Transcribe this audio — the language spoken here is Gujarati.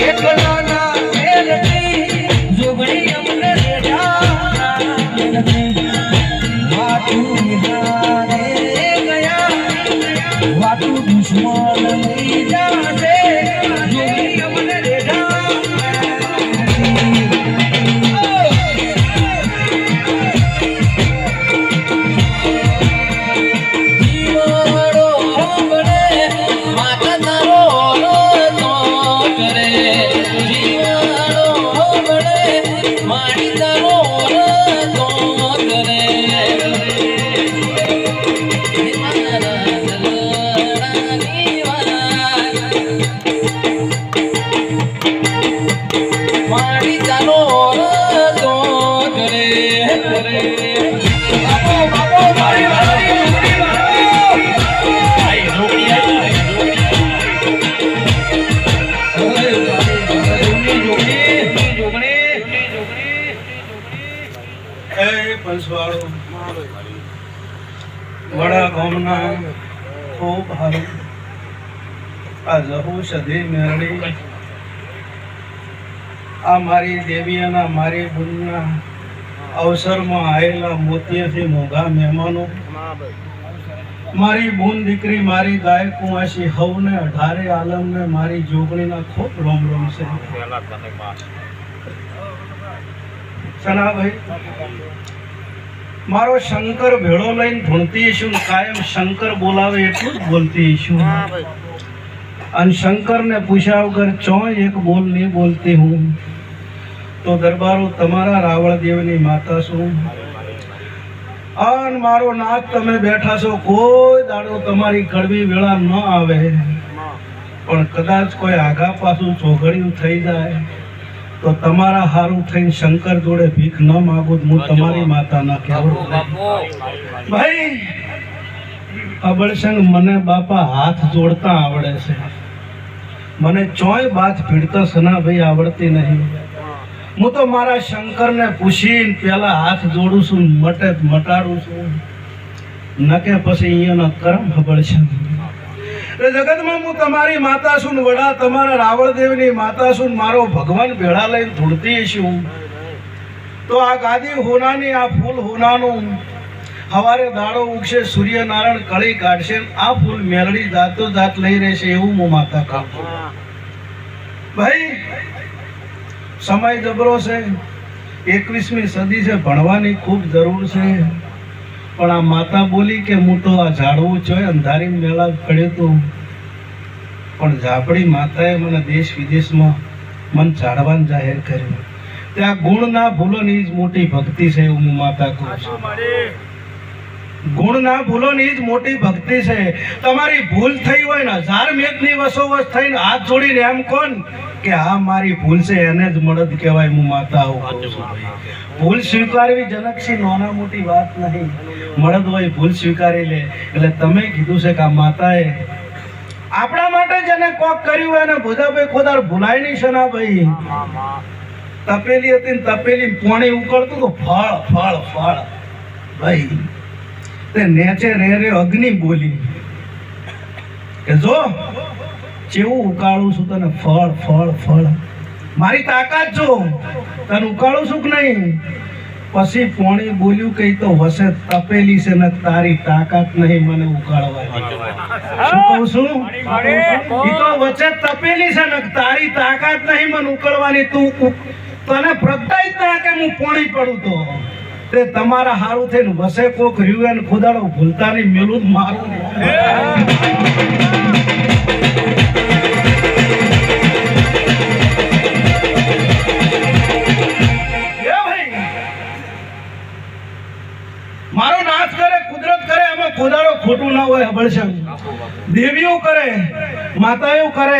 એકલાના વડા ગામના ખૂબ હારું આ જહુ સધી આ મારી દેવીયાના મારી બુનના અવસરમાં આવેલા મોતિયાથી મોઘા મહેમાનો. મારી બૂન દીકરી મારી ગાય કુંવાસી હવને અઢારે આલમને મારી જોગણીના ખૂબ રોમ રોમ છે. સનાભાઈ મારો શંકર ભેળો લઈને ભણતી છું કાયમ શંકર બોલાવે એટલું જ બોલતી છું અને શંકરને પૂછ્યા વગર ચોય એક બોલ નહીં બોલતી હું. તો દરબારો તમારા રાવળ દેવની માતા છું. અન મારો નાક તમે બેઠા છો કોઈ દાડો તમારી કડવી વેળા ન આવે. પણ કદાચ કોઈ આઘા પાછું ચોઘડિયું થઈ જાય તો તમારા હારું થઈને શંકર જોડે ભીખ ન માગું હું તમારી માતા ના કહેવું ભાઈ અબળસંગ મને બાપા હાથ જોડતા આવડે છે. મને ચોય બાથ ભીડતા સના ભાઈ આવડતી નહીં. હું તો મારા શંકરને પૂછીને પેલા હાથ જોડું છું, મટે મટાડું છું. નકે પછી અહીંયાના કરમ ખબર છે. જગતમાં હું તમારી માતા છું વડા, તમારા રાવળદેવની માતા છું મારો ભગવાન ભેળા લઈને ધૂળતી છું. તો આ ગાદી હોનાની, આ ફૂલ હોનાનું, હવારે દાડો ઉગશે, સૂર્યનારાયણ કળી કાઢશે, આ ફૂલ મેળડી જાતો જાત લઈ રહેશે એવું હું માતા કામ ભાઈ સમય જબરો છે. એકવીસમી સદી છે, ભણવાની ખૂબ જરૂર છે. પણ આ માતા બોલી કે હું તો આ ઝાડવું છે અંધારી મેળા પડ્યું તો. પણ ઝાપડી માતાએ મને દેશ વિદેશમાં મન ઝાડવાન જાહેર કર્યું. ત્યાં ગુણ ના ભૂલો ની જ મોટી ભક્તિ છે એવું હું માતા કહું છું. ગુણ ના ભૂલો ની જ મોટી ભક્તિ છે. તમારી ભૂલ થઈ હોય ને, હજાર મેઘની વસોવસ થઈને હાથ જોડીને એમ કોણ કે આ મારી ભૂલ છે, એને જ મળદ કહેવાય હું માતા. ભૂલ સ્વીકારવી જનકસી નાના મોટી વાત નહીં. મળદ હોય, ભૂલ સ્વીકારી લે. એટલે તમે કીધું છે કે આ માતાએ આપણા માટે જેને કોક કર્યું હોય એને ભૂજાભાઈ ખોદાર ભૂલાય નહીં છે ના ભાઈ. તપેલી હતી ને તપેલી પોણી ઉકળતું તો ફળ ફળ ફળ. ભાઈ તે નેચે રે અગ્નિ બોલી. કે જો જેવું ઉકાળું છું તને ફળ ફળ ફળ. મારી તાકાત જો, તને ઉકાળું છું કે નહીં? પછી પોણી બોલ્યું કે તો વસે, તપેલી છે ને તારી તાકાત નહીં મને ઉકાળવા શું કહું છું? એ તો વચ્ચે તપેલી છે ને તારી તાકાત નહીં મને ઉકળવાની. તું તને પ્રગટાઈ જ ના કે હું પોણી પડું તો. તે તમારા હારું થઈને વસે કોક રહ્યું ખુદાડો ભૂલતા નહીં મેલું મારું. મારો નાશ કરે, કુદરત કરે, એમાં ખુદાડો ખોટું ના હોય હબળશે દેવીઓ કરે, માતાઓ કરે.